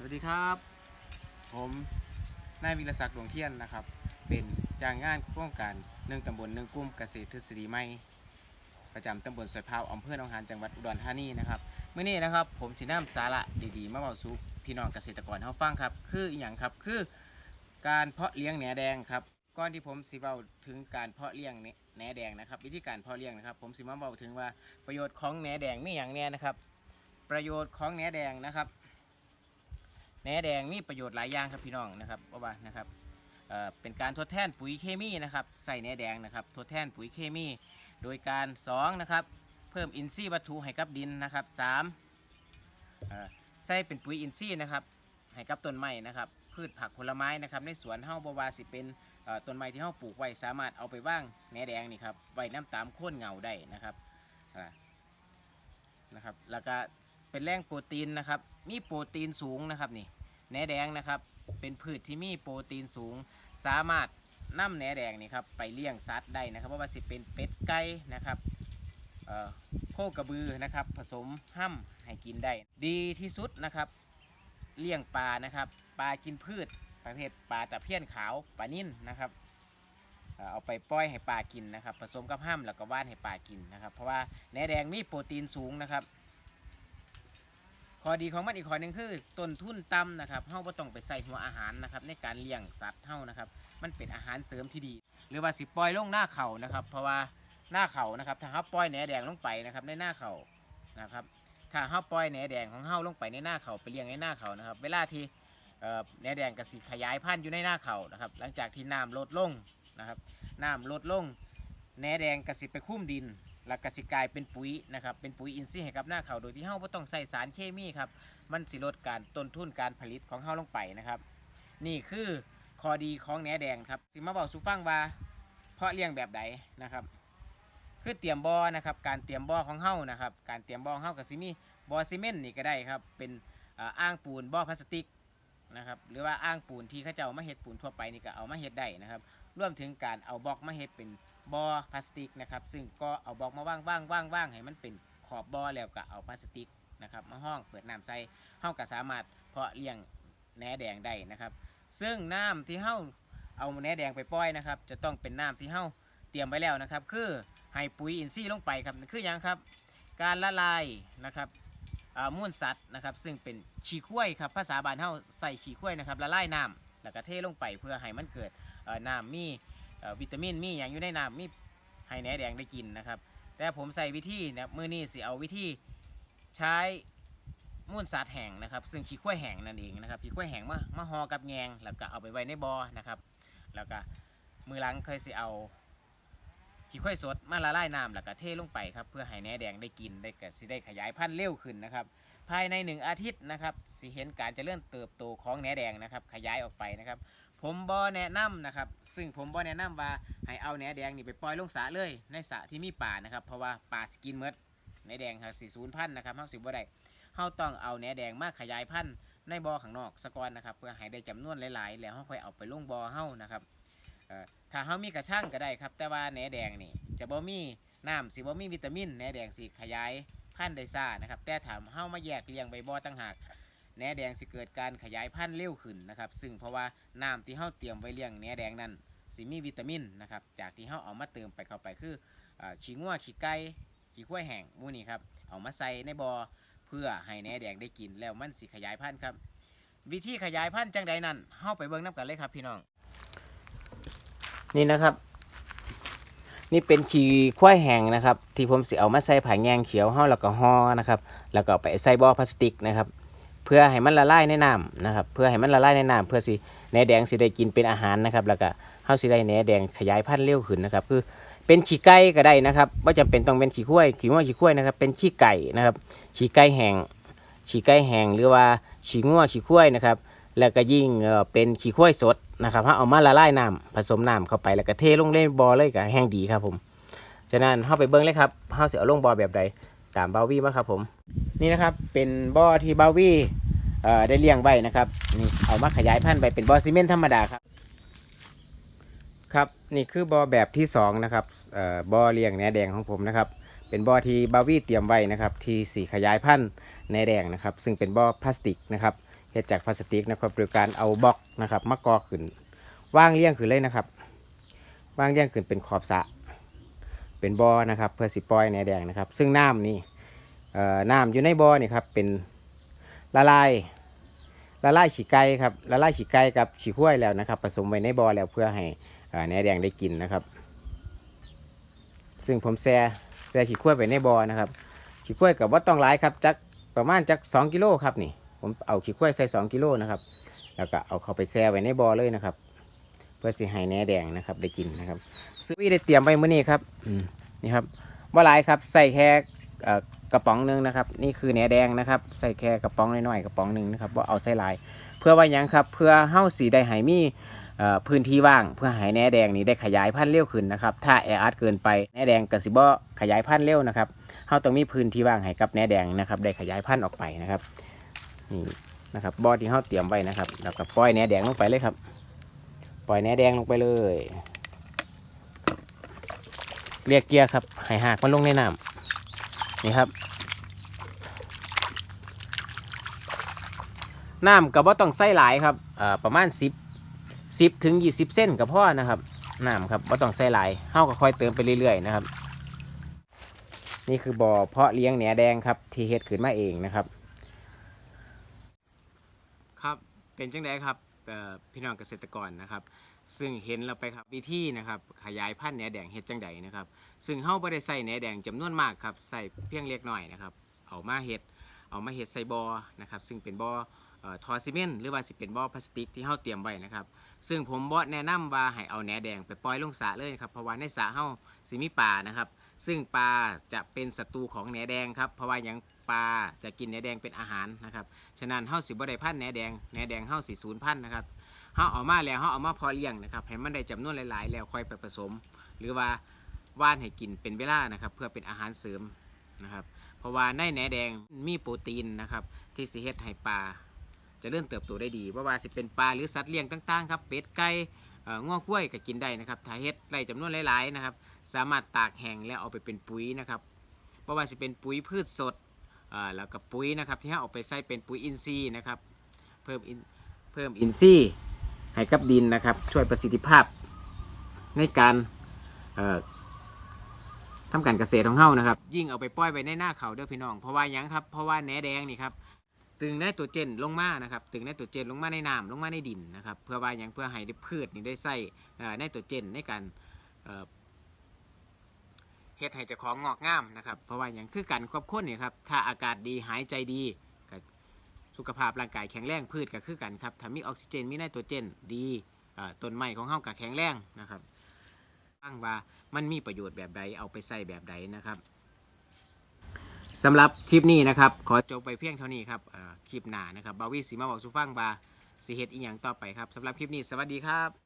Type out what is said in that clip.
สวัสดีครับ ผมนายวิรศักดิ์ดวงเทียนนะครับ เป็นจ้างงานโครงการหนึ่งตำบลหนึ่งกลุ่มเกษตรทฤษฎีใหม่ประจำตำบลสวยพราวอำเภอหนองหานจังหวัดอุดรธานีนะครับเมื่อนี้นะครับ ผมสินำสาระดีๆมาบอกสู่พี่น้องเกษตรกรเฮาฟังครับ คืออย่างครับคือการเพาะเลี้ยงแหนแดงครับก่อนที่ผมสิเว้าถึงการเพาะเลี้ยงแหนแดงนะครับ วิธีการเพาะเลี้ยงนะครับ ผมสิมาเว้าถึงว่าประโยชน์ของแหนแดงมีอย่างแน่นะครับ ประโยชน์ของแหนแดงนะครับ แหนแดงมีประโยชน์หลายอย่างครับพี่น้องนะครับเพราะว่านะครับเป็นการทดแทนปุ๋ยเคมีนะครับใส่แหนแดงนะครับทดแทนปุ๋ยเคมี โดยการ2นะครับเพิ่มอินทรีย์วัตถุให้กับดินนะครับ3ใส่เป็นปุ๋ยอินทรีย์นะครับให้กับต้นไม้นะครับพืชผักผลไม้นะครับในสวนเฮาบวาสิเป็นต้นไม้ที่เฮาปลูกไว้สามารถเอาไปว่างแหนแดงนี่ครับไว้น้ำตามโค่นเงาได้นะครับนะครับแล้วก็ เป็นแหล่งโปรตีนนะครับ มีโปรตีนสูงนะครับนี่แหนแดงนะครับ เป็นพืชที่มีโปรตีนสูง สามารถนำแหนแดงนี่ครับไปเลี้ยงสัตว์ได้นะครับเพราะว่าสิเป็นเป็ดไก่นะครับเอ่อโคกระบือนะครับ ผสมห้ำให้กินได้ ดีที่สุดนะครับเลี้ยงปลานะครับ ปลากินพืชประเภทปลาตะเพียนขาวปลานิ่นนะครับเอ่อเอาไปปล่อยให้ปลากินนะครับ ผสมกับห้ำแล้วก็ว่านให้ปลากินนะครับ เพราะว่าแหนแดงมีโปรตีนสูงนะครับ ข้อดีของมันอีกข้อหนึ่งคือต้นทุนต่ำนะครับเฮาบ่ต้องไปใส่หัวอาหารนะครับในการเลี้ยงสัตว์เฮานะครับ มันเป็นอาหารเสริมที่ดี หรือว่าสิปล่อยลงหน้าเขานะครับ เพราะว่าหน้าเขานะครับถ้าเฮาปล่อยแหนแดงลงไปนะครับในหน้าเขานะครับ ถ้าเฮาปล่อยแหนแดงของเฮาลงไปในหน้าเขาไปเลี้ยงในหน้าเขานะครับ เวลาที่แหนแดงก็สิขยายพันธุ์อยู่ในหน้าเขานะครับ หลังจากที่น้ำลดลงนะครับน้ำลดลงแหนแดงก็สิไปคุ้มดิน แล้วก็สิกลายเป็นปุ๋ยนะครับเป็นปุ๋ยอินทรีย์ให้กับหน้าเขาโดยที่เฮาบ่ต้องใส่สารเคมีครับมันสิลดการต้นทุนการผลิตของเฮาลงไปนะครับ นี่คือข้อดีของแหนแดงครับสิมาบอกสู่ฟังว่าเพาะเลี้ยงแบบใดนะครับ คือเตรียมบ่อนะครับ การเตรียมบ่อของเฮานะครับ การเตรียมบ่อของเฮาก็สิมีบ่อซีเมนต์นี่ก็ได้ครับ เป็นอ่างปูนบ่อพลาสติกนะครับหรือว่าอ่างปูนที่เขาเจ้ามาเฮ็ดปูนทั่วไปนี่ก็เอามาเฮ็ดได้นะครับ รวมถึงการเอาบล็อกมาเฮ็ดเป็นบ่อพลาสติกนะครับ ซึ่งก็เอาบล็อกมาว่างว่างว่างว่างให้มันเป็นขอบบ่อแล้วก็เอาพลาสติกนะครับมาห้องเปิดน้ำใส่เฮาก็สามารถเพาะเลี้ยงแหนแดงได้นะครับ ซึ่งน้ำที่เฮาเอาแหนแดงไปปล่อยนะครับ จะต้องเป็นน้ำที่เฮาเตรียมไว้แล้วนะครับ คือให้ปุ๋ยอินทรีย์ลงไปครับคืออย่างครับ การละลายนะครับอ่ามูลสัตว์นะครับ ซึ่งเป็นขี้ข้วยครับภาษาบานเฮาใส่ขี้ข้วยนะครับละลายน้ำแล้วก็เทลงไปเพื่อให้มันเกิด น้ำมีวิตามินมีอย่างอยู่ในน้ำมีให้แหนแดงได้กินนะครับ แต่ผมใส่วิธีนะมือนี้สิเอาวิธีใช้มูลสัตว์แห้งนะครับ ซึ่งขี้ข้วยแห้งนั่นเองนะครับขี้ข้วยแห้งมามาห่อกับแยงแล้วก็เอาไปไว้ในบ่อนะครับแล้วก็มือหลังเคยสิเอาขี้ข้วยสดมาละลายน้ำแล้วก็เทลงไปครับเพื่อให้แหนแดงได้กินได้ก็สิได้ขยายพันธุ์เร็วขึ้นนะครับภายในหนึ่งอาทิตย์นะครับสิเห็นการจเจริญเติบโตของแหนแดงนะครับขยายออกไปนะครับ ผมบอแนะนำนะครับ ซึ่งผมบอแนะนำว่าให้เอาแหนแดงนี่ไปปล่อยลงสระเลย ในสระที่มีป่านะครับ เพราะว่าป่าสกินเมดแหนแดงครับสี่ศูนย์พันนะครับเฮาสิบ่ได้เฮาต้องเอาแหนแดงมาขยายพันธุ์ในบ่อข้างนอกสะก่อนนะครับ เพื่อให้ได้จำนวนหลายๆ แล้วเฮาค่อยเอาไปลงบ่อเฮานะครับถ้าเฮามีกระช่างก็ได้ครับ แต่ว่าแหนแดงนี่จะบ่มีน้ำสิบ่มีวิตามินแหนแดงสิขยายพันธุ์ได้ซ่านะครับแต่ถ้าเฮามาแยกเลี้ยงใบบ่อต่างหาก แหนแดงสิเกิดการขยายพันธุ์เร็วขึ้นนะครับซึ่งเพราะว่าน้ำที่เฮาเตรียมไว้เลี้ยงแหนแดงนั้นสิมีวิตามินนะครับจากที่เฮาเอามาเติมไปเข้าไปคือขี้งัวขี้ไก่ขี้ข้วยแห้งมูนี่ครับเอามาใส่ในบ่อเพื่อให้แหนแดงได้กินแล้วมันสิขยายพันธุ์ครับ วิธีขยายพันธุ์จังใดนั้นเฮาไปเบิ่งนํกันเลยครับพี่น้อง นี่นะครับ นี่เป็นขี้ควายแห้งนะครับ ที่ผมสิเอามาใส่ผาแยงเขียวเฮาแล้วก็ห่อนะครับ แล้วก็ไปใส่บ่อพลาสติกนะครับ เพื่อให้มันละลายในน้ำนะครับ เพื่อให้มันละลายในน้ำเพื่อสิแหนแดงสิได้กินเป็นอาหารนะครับ แล้วก็เฮาสิได้แหนแดงขยายพันธุ์เร็วขึ้นนะครับ คือเป็นขี้ไก่ก็ได้นะครับไม่จำเป็นต้องเป็นขี้ข้วยขี้งัวขี้ข้วยนะครับ เป็นขี้ไก่นะครับ ขี้ไก่แห้งขี้ไก่แห้งหรือว่าขี้งัวขี้ข้วยนะครับ แล้วก็ยิ่งเป็นขี้ข้วยสดนะครับถ้าเอามาละลายน้ำผสมน้ำเข้าไปแล้วก็เทลงในบ่อเลยก็แห้งดีครับผม ฉะนั้นเข้าไปเบิ้งเลยครับเข้าสิเอาลงบ่อแบบใดตามบาวี่มาครับผม นี่นะครับเป็นบ่อที่บาวี่ได้เลี้ยงไว้นะครับนี่เอามาขยายพันธุ์ไปเป็นบ่อซีเมนต์ธรรมดาครับครับนี่คือบ่อแบบที่สองนะครับบ่อเลี้ยงแหนแดงของผมนะครับเป็นบ่อที่บาวี่เตรียมไว้นะครับที่สีขยายพันธุ์แหนแดงนะครับ ซึ่งเป็นบ่อพลาสติกนะครับเฮ็ดจากพลาสติกนะครับโดยการเอาบล็อกนะครับมากอขึ้นว่างเลี้ยงขึ้นเลยนะครับว่างเลี้ยงขึ้นเป็นขอบสะเป็นบ่อนะครับ เพื่อสิปล่อยแหนแดงนะครับ ซึ่งน้ำนี่ น้ำอยู่ในบ่อนี่ครับเป็นละลายละลายขี้ไก่ครับละลายขี้ไก่กับขี้ข้วยแล้วนะครับ ผสมไว้ในบ่อแล้วเพื่อให้เอ่อแหนแดงได้กินนะครับ ซึ่งผมแช่แช่ขี้ข้วยไปในบ่อนะครับขี้ข้วยกับว่าต้องหลายครับจักประมาณจักสองกิโลครับนี่ ผมเอาขี้ข้วยใส่สองกิโลนะครับ แล้วก็เอาเข้าไปแช่ไว้ในบ่อเลยนะครับ เพื่อสิให้แหนแดงนะครับ ได้กินนะครับซื้อวีได้เตรียมไว้เมื่อนี้ครับนี่ครับว่าหลายครับใส่แค่ กระป๋องหนึงนะครับ นี่คือแหนแดงนะครับ ใส่แค่กระป๋องน้อยๆกระป๋องหนึ่งนะครับว่าเอาใส่ลาย เพื่อว่ายังครับ เพื่อเฮ้าสีได้หายมีพื้นที่ว่างเพื่อให้แหนแดงนี้ได้ขยายพันธุ์เร็วขึ้นนะครับ ถ้าแออัดเกินไปแหนแดงกระสิบ่ขยายพันธุ์เร็วนะครับเฮาต้องมีพื้นที่ว่างให้กับแหนแดงนะครับ ได้ขยายพันธุ์ออกไปนะครับนี่นะครับบอที่เขาเตรียมไว้นะครับแล้วก็ปล่อยแหนแดงลงไปเลยครับ ปล่อยแหนแดงลงไปเลยเรียกเกียร์ครับให้หากมันลงในน้ำ นี่ครับน้ำกับว่าต้องใส่หลายครับประมาณ 10 10ถึง20 เส้นกับพ่อนะครับน้ำครับว่าต้องใส่หลายเฮาก็ค่อยเติมไปเรื่อยๆนะครับ นี่คือบ่อเพาะเลี้ยงแหนแดงครับ ที่เฮ็ดขึ้นมาเองนะครับ ครับเป็นจังไดครับพี่น้องเกษตรกรนะครับ ซึ่งเห็นเราไปครับวิธีนะครับขยายพันธุ์แหนแดงเฮ็ดจังไดนะครับ ซึ่งเฮาบ่ได้ใส่แหนแดงจำนวนมากครับใส่เพียงเล็กน้อยนะครับเอามาเฮ็ดเอามาเฮ็ดใส่บ่อนะครับ ซึ่งเป็นบ่อเอ่อทอซีเมนต์หรือว่าสิเป็นบ่อพลาสติกที่เฮาเตรียมไว้นะครับ ซึ่งผมบ่แนะนำว่าให้เอาแหนแดงไปปล่อยลงสระเลยครับเพราะว่าในสระเฮาสิมีปลานะครับ ซึ่งปลาจะเป็นศัตรูของแหนแดงครับเพราะว่ายัง ปลาจะกินแหนแดงเป็นอาหารนะครับฉะนั้นเฮาสิบ่ได้พันธุ์แหนแดงแหนแดงเฮาสิศูนย์พันธุ์นะครับเฮาเอามาแล้วเฮาเอามาพอเลี้ยงนะครับให้มันได้จำนวนหลาย ๆ แล้วค่อยไปผสม หรือว่าว่านให้กินเป็นเวลานะครับ เพื่อเป็นอาหารเสริมนะครับเพราะว่าในแหนแดงมีโปรตีนนะครับที่สิเฮ็ดให้ปลาจะเริ่มเติบโตได้ดีเพราะว่าสิเป็นปลาหรือสัตว์เลี้ยงต่างๆครับเป็ดไก่ง้อคุ้ยก็กินได้นะครับถ้าเฮ็ดได้จำนวนหลายๆนะครับ สามารถตากแห้งแล้วเอาไปเป็นปุ๋ยนะครับเพราะว่าสิเป็นปุ๋ยพืชสด แล้วก็ปุ๋ยนะครับที่เราเอาไปใส่เป็นปุ๋ยอินทรีย์นะครับเพิ่มอินเพิ่มอินทรีย์ให้กับดินนะครับ ช่วยประสิทธิภาพในการเอ่อทำการเกษตรของเฮานะครับ ยิ่งเอาไปปล่อยไว้ในหน้าเขาเด้อพี่น้อง เพราะว่ายังครับเพราะว่าแหนแดงนี่ครับตึงไนโตรเจนลงมานะครับตึงไนโตรเจนลงมาในน้ำลงมาในดินนะครับ เพื่อว่ายังเพื่อให้ได้พืชนี่ได้ใส่เอ่อไนโตรเจนในการ เฮ็ดให้เจ้าของงอกงามนะครับ เพราะว่าอย่างคือกันควบคุมเนี่ยครับถ้าอากาศดีหายใจดีสุขภาพร่างกายแข็งแรงพืชก็คือกันครับถ้ามีออกซิเจนมีไนโตรเจนดีต้นไม้ของเฮาก็แข็งแรงนะครับฟังว่ามันมีประโยชน์แบบใดเอาไปใส่แบบใดนะครับสำหรับคลิปนี้นะครับ ขอจบไปเพียงเท่านี้ครับคลิปหน้านะครับบาวิสีมาบอกสุฟังบาสิเฮ็ดอีหยังต่อไปครับสำหรับคลิปนี้สวัสดีครับ